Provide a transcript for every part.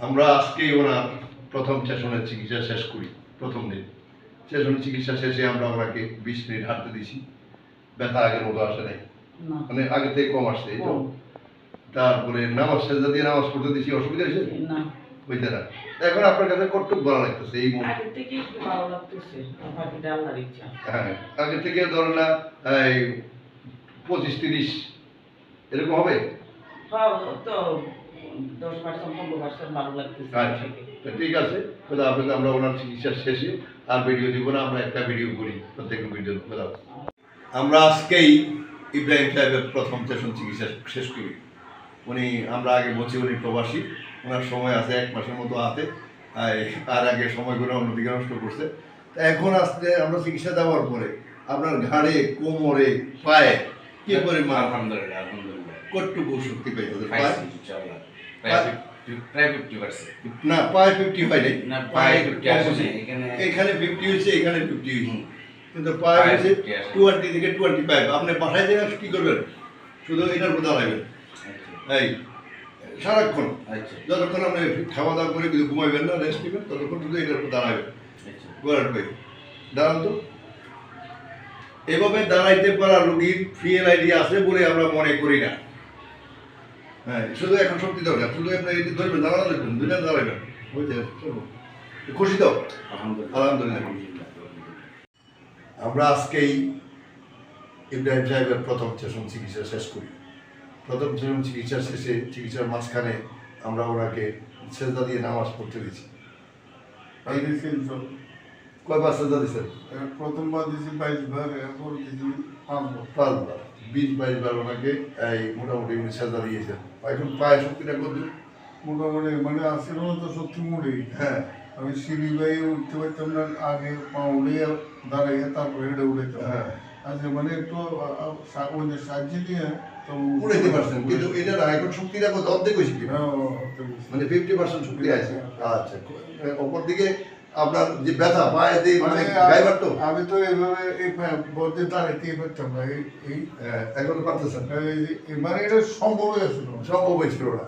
আমরা আজকেই ওনার প্রথম সেশনের চিকিৎসা শেষ করি প্রথম দিন। সেশনের চিকিৎসা শেষে আমরা ওনাকে বিশ মিনিট হাঁটতে দিছি। ব্যথা আগের মতো আসে নাই। মানে আগে থেকে কম আসছে এই তো। তারপরে নামাজ সেজদা দিয়ে নামাজ পড়তে দিছি অসুবিধা হয়েছে? না। হইতে না। এখন আপনার কাছে কটুক ভালো লাগতেছে এই মুহূর্তে? হ্যাঁ আগে থেকে ধরেন না এই পঁচিশ তিরিশ এরকম হবে? হ্যাঁ, তো দশ পার্সেন্ট পনেরো পার্সেন্ট ভালো লাগতেছে। আচ্ছা ঠিক আছে। খোদা হাফেজ আমরা ওনার চিকিৎসা শেষে আর ভিডিও দিব না আমরা একটা ভিডিও করি প্রত্যেক ভিডিও খোদা আমরা আজকেই ইব্রাহিম সাহেবের প্রথম সেশন চিকিৎসা শেষ করি। উনি আমরা আগে বলছি উনি প্রবাসী ওনার সময় আছে এক মাসের মতো হাতে আর- আর আগে সময়গুলো অন্যদিকে নষ্ট করছে। তা এখন আসতে আমরা চিকিৎসা দেওয়ার পরে আপনার ঘাড়ে কোমরে পায়ে কি পরিমাণ? আলহামদুলিল্লাহ আলহামদুলিল্লাহ। কটটুকু শক্তি পায়ে 50 প্রায় 50% না পায়ে ফিফটি হয় নাই। পায়ে একটু 50 কম আসে এখানে ফিফটি হয়েছে এখানে ফিফটি হয়েছে। কিন্তু পায়ে পায়ে হয়েছে 50 টোয়েন্টি থেকে টোয়েন্টি ফাইভ আপনি বাসায় থেকে কি করবেন? শুধু এটার উপর দাঁড়াবেন আচ্ছা। এই সারাক্ষণ। আচ্ছা। যতক্ষণ আপনি খাওয়া দাওয়া করে কিন্তু ঘুমাইবেন না রেস্ট নেবেন ততক্ষণ শুধু এটার উপর দাঁড়াবেন। আচ্ছা। গোয়ার ভাই দাঁড়ান তো। এভাবে দাঁড়াইতে পারা রুগীর রোগীর ফিএলআইডি আছে বলে আমরা মনে করি না। হ্যাঁ শুধু এখন শক্তি দরকার শুধু আপনি এটি ধরবেন দাঁড়ানো দেখবেন দুইটা দাঁড়াবেন বুঝতে চলো। খুশি তো? আলহামদুলিল্লাহ। আমরা আজকেই ইব্রাহিম সাহেবের প্রথম সেশন চিকিৎসা শেষ করি। প্রথম সেশন চিকিৎসা শেষে চিকিৎসার মাঝখানে আমরা ওনাকে সেজদা দিয়ে নামাজ পড়তে দিয়েছি। কয়বার সেজদা দিয়েছেন? প্রথমবার দিয়েছি বাইশ বার এরপর দিয়েছি পাঁচবার। পাঁচবার। বিশ বাইশ বার ওনাকে এই মোটামুটি উনি সেজদা দিয়েছেন। এখন পায়ে শক্তিটা কত মোটামুটি মানে আসছিল না তো সত্যি মুড়ে হ্যাঁ। আমি সিঁড়ি বাইয়ে উঠতে পারতাম না আগে পা উড়িয়ে দাঁড়াইয়ে তারপরে হেঁটে উঠেতাম হ্যাঁ। আচ্ছা মানে একটু ওই যে সাহায্য দিয়ে তো উড়াইতে পারছেন কিন্তু এটা না এখন শক্তিটা কত অর্ধেক হয়েছে হ্যাঁ। মানে ফিফটি পার্সেন্ট শক্তি আছে। আচ্ছা অপর দিকে আপনার যে ব্যথা পায়ে যে মানে গাইবার তো? আমি তো এইভাবে এই বলতে দাঁড়াইতে পারতাম না। এই এই হ্যাঁ, এখন পারতেছেন? এই এই মানে এটা সম্ভব হয়েছিল। সম্ভব হয়েছিল না।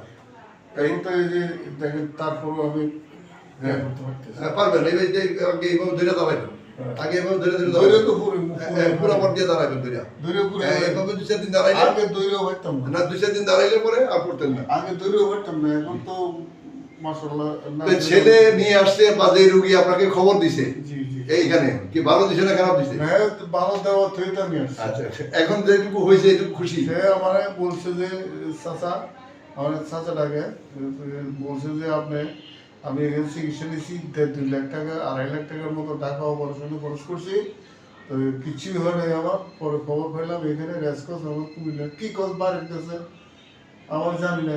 এখন তো এই যে দেখেন তারপরও আমি পারতেছি। হ্যাঁ, পারবেন। এই যে আগে এইভাবে ধরে দাঁড়াবেন হ্যাঁ। আগে এইভাবে ধরে ধরে দৈরে তো পুরো হ্যাঁ, পুরো পর দিয়ে দাঁড়াবেন ধরে দৈরে পুরো হ্যাঁ, এইভাবে দু চার দিন দাঁড়াইলে আগে দৈরে হইতাম না। না দু চার দিন দাঁড়াইলে পরে আর পড়তেন না। আগে দৈরে হইতাম না এখন তো ছেলে নিয়ে আসছে বাজে রুগী আপনাকে খবর দিছে। জি জি এইখানে কি ভালো দিছে না খারাপ দিছে? হ্যাঁ তো ভালো দেওয়া থইতা নিয়ে আসছে। আচ্ছা আচ্ছা। এখন যেটুকু হয়েছে এটুকু খুশি? সে আমারে বলছে যে চাচা আমার চাচাটাকে বলছে যে আপনি আমি এখানে চিকিৎসা নিয়েছি দুই লাখ টাকা আড়াই লাখ টাকার মতো টাকা অপারেশনে খরচ করছি। তো কিছুই হয় নাই আমার পরে খবর পেলাম এখানে রেসকস আমার কুমিল্লা কি কস বাড়ির কাছে আমার জানি না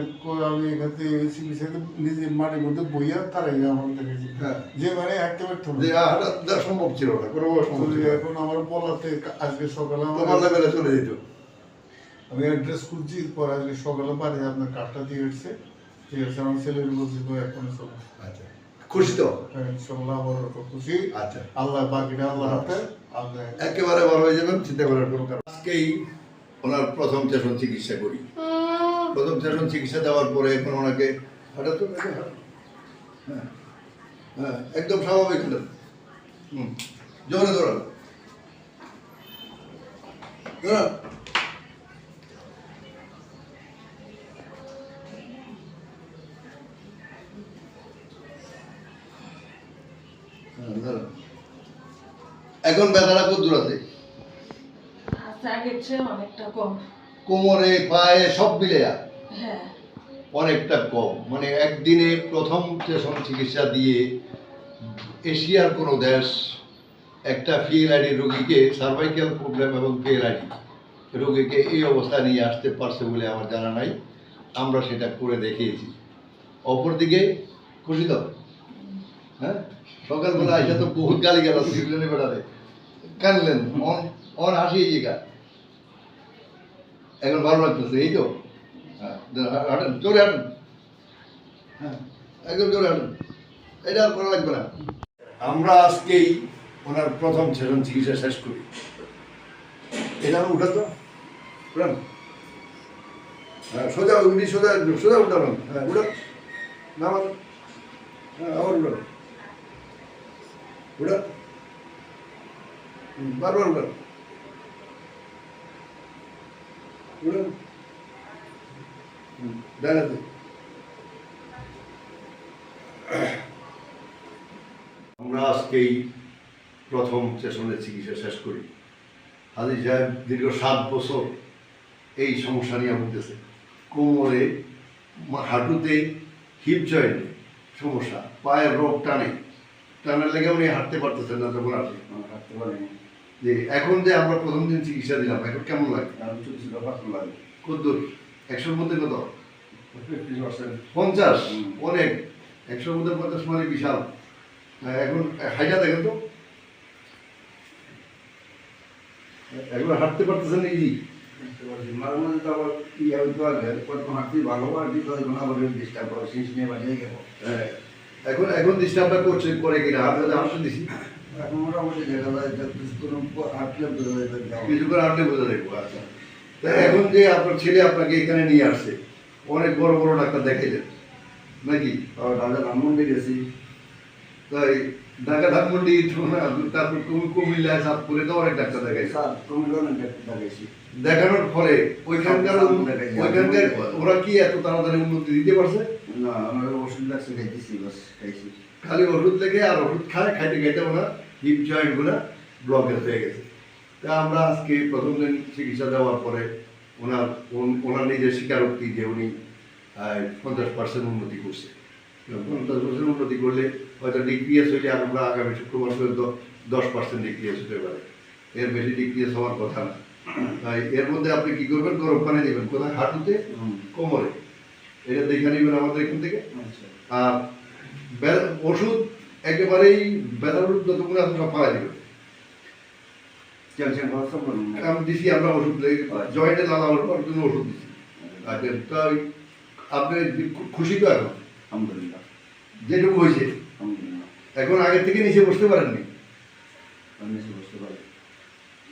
আমি এখান থেকে চিকিৎসা নিজে মাটির মধ্যে বইয়া তারাই আমার দেখেছি হ্যাঁ। যে মানে যে সম্ভব ছিল না কোনো। এখন আমার বলাতে আজকে সকালে আমার লেভেলে চলে যেত। আমি অ্যাড্রেস খুঁজছি পর আজকে সকালে বাড়ি আপনার কার্ডটা দিয়ে এসছে। ঠিক আছে আমার ছেলের বলছি তো এখন চলো আচ্ছা। খুশি তো? হ্যাঁ ইনশাল্লাহ খুশি। আচ্ছা। আল্লাহ বাকিটা আল্লাহ হাতে। আপনি একেবারে ভালো হয়ে যাবেন চিন্তা করার কোনো কারণ আজকেই ওনার প্রথম সেশন চিকিৎসা করি। প্রথম চিকিৎসা দেওয়ার পরে এখন ওনাকে হাঁটা? হ্যাঁ হ্যাঁ একদম স্বাভাবিক হুম জোরে দৌড়ান। হ্যাঁ, এখন ব্যথাটা কত দূর আছে? আচ্ছা অনেকটা কম। কোমরে পায়ে সব মিলে হ্যাঁ। অনেকটা কম। মানে একদিনে প্রথম সেশন চিকিৎসা দিয়ে এশিয়ার কোনো দেশ একটা ফিএলআইডি রোগীকে সার্ভাইকাল প্রবলেম এবং ফিএলআইডি রোগীকে এই অবস্থায় নিয়ে আসতে পারছে বলে আমার জানা নাই। আমরা সেটা করে দেখিয়েছি। অপরদিকে খুশি তো হ্যাঁ? সকালবেলা এসে তো বহুত গালি গেল সিভিলের বেড়ালে কানলেন অন অন হাসি এই জায়গা এখন ভালো লাগতেছে, এই তো। হ্যাঁ হাঁটেন, জোরে হাঁটেন। হ্যাঁ একদম জোরে হাঁটেন। এটা আর করা লাগবে না। আমরা আজকেই ওনার প্রথম সেশন চিকিৎসা শেষ করি। এটা উঠা তো। উঠান। হ্যাঁ সোজা উনি সোজা সোজা উঠান হ্যাঁ উঠান। নামান। হ্যাঁ আবার উড়ান উড়ান বারবার উড়ান আমরা আজকেই প্রথম সেশনের চিকিৎসা শেষ করি। হাজি সাহেব দীর্ঘ সাত বছর এই সমস্যা নিয়ে ভুগতেছে। কোমরে হাঁটুতে হিপ জয়েন্টে সমস্যা পায়ের রোগ টানে। টানার লেগে উনি হাঁটতে পারতেছেন না যখন আসে। হাঁটতে পারিনি। যে এখন যে আমরা প্রথম দিন চিকিৎসা দিলাম এখন কেমন লাগে? আমি কদ্দুর একশোর মধ্যে কত? পঞ্চাশ। অনেক। একশোর মধ্যে পঞ্চাশ মানে বিশাল। এখন হাইটা দেখেন তো। এখন হাঁটতে পারতেছেন ইজি মাঝে মাঝে তো আবার কি হইতে পারবে কত হাঁটতে ভালো আর দিতে কোনো আবার ডিস্টার্ব করে নিয়ে গেল। হ্যাঁ, এখন এখন ডিস্টার্বটা করছে করে কিনা? হাতে হাসতে দিছি মোটামুটি দেখা যায় যে কিছু কোনো হাঁটলে বোঝা যায় যে যাও। কিছু করে হাঁটলে বোঝা দেখব আচ্ছা তা এখন যে আপনার ছেলে আপনাকে এখানে নিয়ে আসছে অনেক বড় বড় ডাক্তার দেখাইলেন নাকি আর রাজা রামমন্দির গেছি তাই ঢাকা ধানমন্ডি তারপর কুমি- কুমিল্লায় চাঁদপুরে তো অনেক ডাক্তার দেখাইছে স্যার তুমি অনেক ডাক্তার দেখাইছি দেখানোর ফলে ওইখানকার। ওইখানকার ওরা কি এত তাড়াতাড়ি উন্নতি দিতে পারছে? না আমার ওষুধ লাগছে খাইতেছি বাস খাইছি। খালি ওষুধ লেগে আর ওষুধ খায় খাইতে খাইতে ওরা হিপ জয়েন্টগুলা ব্লকেজ হয়ে গেছে। তা আমরা আজকে প্রথম দিন চিকিৎসা দেওয়ার পরে ওনার ওন- ওনার নিজের স্বীকারোক্তি যে উনি পঞ্চাশ পার্সেন্ট উন্নতি করছে। পঞ্চাশ পার্সেন্ট উন্নতি করলে হয়তো ডিক্রিয়েস হইলে আমরা আগামী শুক্রবার পর্যন্ত দশ পার্সেন্ট ডিক্রিয়েস হতে পারে। এর বেশি ডিক্রিয়েস হওয়ার কথা না। তাই এর মধ্যে আপনি কি করবেন? গরম পানি দেবেন কোথায়? হাঁটুতে কোমরে। এটা দেখে নেবেন আমাদের এখান থেকে। আচ্ছা। আর ওষুধ একেবারেই যতগুলো আছে সব ফালাই দেবেন। আমি দিছি আমরা ওষুধ জয়েন্টে লালা ওষুধ জন্য ওষুধ দিছি। আচ্ছা। তাই আপনি খুশি তো এখন? আলহামদুলিল্লাহ। যেটুকু হয়েছে। এখন আগের থেকে নিচে বসতে পারেননি?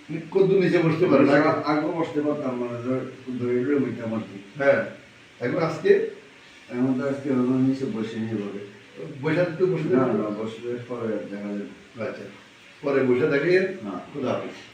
আমি নিচে বসতে পারি কদ্দু নিচে বসতে পারতাম মানে ধরে হইতাম আর কি হ্যাঁ। এখন আজকে? এখন তো আজকে নিচে বসে নিয়ে বলে। বসে একটু বসে না বসলে পরে দেখা যাবে। আচ্ছা। পরে বসে হ্যাঁ খুদা হাফিজ।